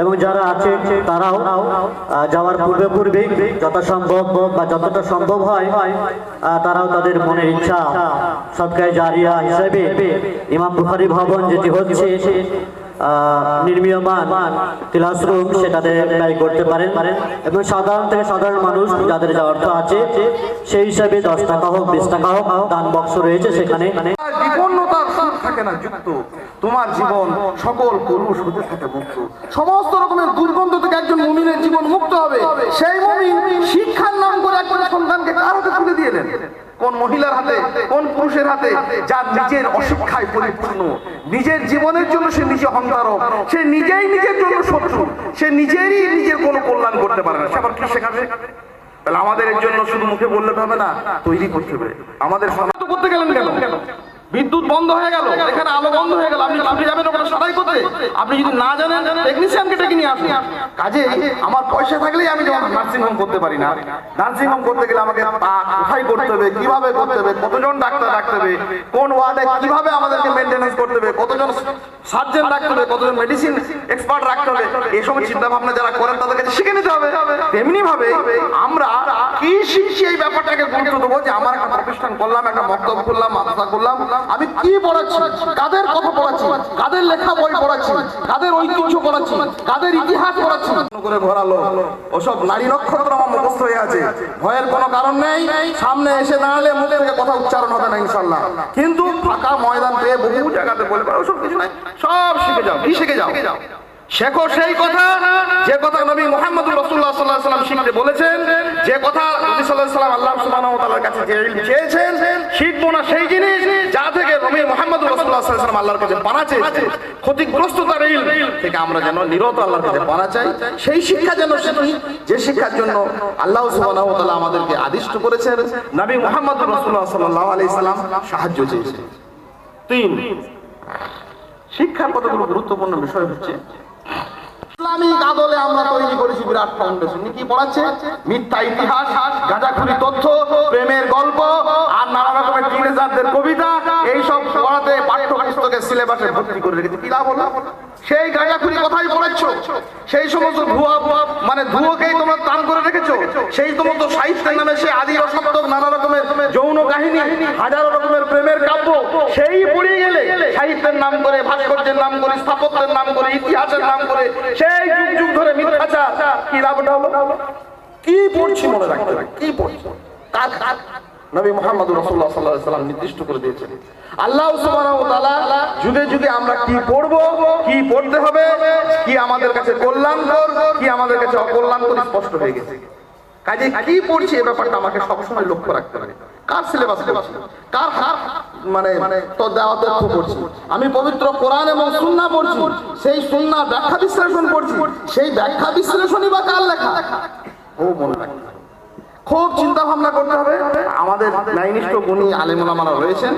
এবং যারা আছে, তারাও যাওয়ার পূর্বে পূর্বে যথাসম্ভব বা যতটা সম্ভব হয় তারাও তাদের মনের ইচ্ছা, সৎকায় জারিয়া হিসেবে ইমাম বুখারি ভবন যেটি হচ্ছে নির্মীয়মান ক্লাসরুম সেটাতে ব্যয় করতে পারেন। এবং সাধারণ থেকে সাধারণ মানুষ যাদের যা অর্থ আছে, সেই হিসাবে দশ টাকা হোক, বিশ টাকা হোক দান বক্স রয়েছে সেখানে। থাকে না যুক্ত। তোমার জীবন সকল হতে থাকে মুক্ত। সমস্ত রকমের দুর্গন্ধ থেকে একজন মুমিনের জীবন মুক্ত হবে। সেই মুমিন শিক্ষার নাম করে একজন সন্তানকে কার হাতে তুলে দিয়ে দেন? কোন মহিলার হাতে, কোন পুরুষের হাতে যার নিজের অশিক্ষায় পরিপূর্ণ। নিজের জীবনের জন্য সে নিজে অহংকারক। সে নিজেই নিজের জন্য শত্রু। সে নিজেরই নিজের কোনো কল্যাণ করতে পারে না। সে আবার কি শেখাবে? তাহলে আমাদের জন্য শুধু মুখে বললে হবে না, তৈরি করতে হবে। আমাদের করতে গেলেন কেন? বিদ্যুৎ বন্ধ হয়ে গেল। এখানে আলো বন্ধ হয়ে গেল। আপনি আপনি যাবেন ওখানে সদাই করতে আপনি যদি না জানেন টেকনিশিয়ানকে ডেকে নিয়ে আসুন। কাজে, আমার পয়সা থাকলেই আমি যেমন নার্সিং হোম করতে পারি না নার্সিং হোম করতে গেলে আমাকে কোথায় করতে হবে, কীভাবে করতে হবে, কতজন ডাক্তার রাখতে হবে, কোন ওয়ার্ডে কীভাবে আমাদেরকে মেনটেন্স করতে হবে, কতজন সার্জন রাখতে হবে কতজন মেডিসিন এক্সপার্ট রাখতে হবে? এই সময় চিন্তা ভাবনা যারা করেন তাদের কাছে শিখে নিতে হবে। তেমনি ভাবে আমরা কি শিখছি এই ব্যাপারটাকে গুরুত্ব দেবো যে আমার একটা প্রতিষ্ঠান করলাম একটা বক্তব্য করলাম করলাম। আমি কি পড়াচ্ছি? কাদের কথা পড়াচ্ছি? কাদের লেখা বই পড়াচ্ছি? কাদের ঐতিহ্য পড়াচ্ছি? কাদের ইতিহাস পড়াচ্ছি? করে ঘোরালো ওসব নারী নক্ষত্র আমার মুখস্থ হয়ে আছে। ভয়ের কোনো কারণ নেই। সামনে এসে দাঁড়ালে মুখ থেকে কথা উচ্চারণ হবে না ইনশাল্লাহ কিন্তু ফাঁকা ময়দান পেয়ে বহু জায়গাতে বলবে ওসব কিছু নাই। সব শিখে যাও। কি শিখে যাও? শেখো সেই কথা, যে কথা নবী মোহাম্মদ রসুল্লাহ সাল্লাহ সাল্লাম শিখতে বলেছেন, যে কথা নবী সাল্লাহ সাল্লাম আল্লাহ ওয়া তাআলার কাছে যে চেয়েছেন, শিখব না সেই জিনিস যা থেকে নবী মোহাম্মদ সাল্লাহ সাল্লাম আল্লাহর কাছে পানা চেয়েছে ক্ষতিগ্রস্ত তার থেকে আমরা যেন নিরত আল্লাহর কাছে পানা চাই, সেই শিক্ষা যেন শিখি, যে শিক্ষার জন্য আল্লাহ সুবহানাহু ওয়া তাআলা আমাদেরকে আদিষ্ট করেছেন, নবী মোহাম্মদ সাল্লাল্লাহু আলাইহি সাল্লাম সাহায্য চেয়েছেন। তিন শিক্ষার কতগুলো গুরুত্বপূর্ণ বিষয় হচ্ছে? ইসলামিক আদলে আমরা তৈরি করেছি বিরাট ফাউন্ডেশন কি পড়াচ্ছে? মিথ্যা ইতিহাস, গাঁজাখুরি তথ্য, প্রেমের গল্প, আর নানা রকমের টিনেজারদের কবিতা এই সব পড়াতে পাঠ্যপুস্তকের সিলেবাসে ভর্তি করে রেখেছে। কি লাভ হলো? সেই গাঁজাখুরি কথাই পড়াচ্ছ সেই সমস্ত ভুয়া ভুয়া মানে ভুয়োকেই তোমরা টান করে রেখেছো? সেই সমস্ত সাহিত্যের নামে সে আদি অসপ্তক নানা রকমের যৌন কাহিনী হাজারো রকমের প্রেমের কাব্য। সেই পড়িয়ে গেলে সাহিত্যের নাম করে, ভাস্কর্যের নাম করে, স্থাপত্যের নাম করে, ইতিহাসের নাম করে, সেই যুগ যুগ ধরে মিথ্যাচার। কি লাভটা হলো? কি পড়ছি মনে রাখতে কি পড়ছি? কার কার? নবী মোহাম্মদ রাসূলুল্লাহ সাল্লাল্লাহু আলাইহি সাল্লাম নির্দিষ্ট করে দিয়েছেন। আল্লাহ যুগে যুগে আমরা কি পড়ব, কি পড়তে হবে, কি আমাদের কাছে কল্যাণকর, কি আমাদের কাছে অকল্যাণকর, স্পষ্ট হয়ে গেছে। কাজে কি পড়ছি এই ব্যাপারটা আমাকে সবসময় লক্ষ্য রাখতে হবে। কার সিলেবাস কার হার মানে মানে তো দেওয়া তথ্য পড়ছি? আমি পবিত্র কোরআন এবং সুন্নাহ পড়ছি, সেই সুন্নাহ ব্যাখ্যা বিশ্লেষণ পড়ছি, সেই ব্যাখ্যা বিশ্লেষণই বা কার লেখা? ও মনে রাখতে। খুব চিন্তা ভাবনা করতে হবে। আমাদের ন্যায়নিষ্ঠ গুণী আলেমুলামারা রয়েছেন।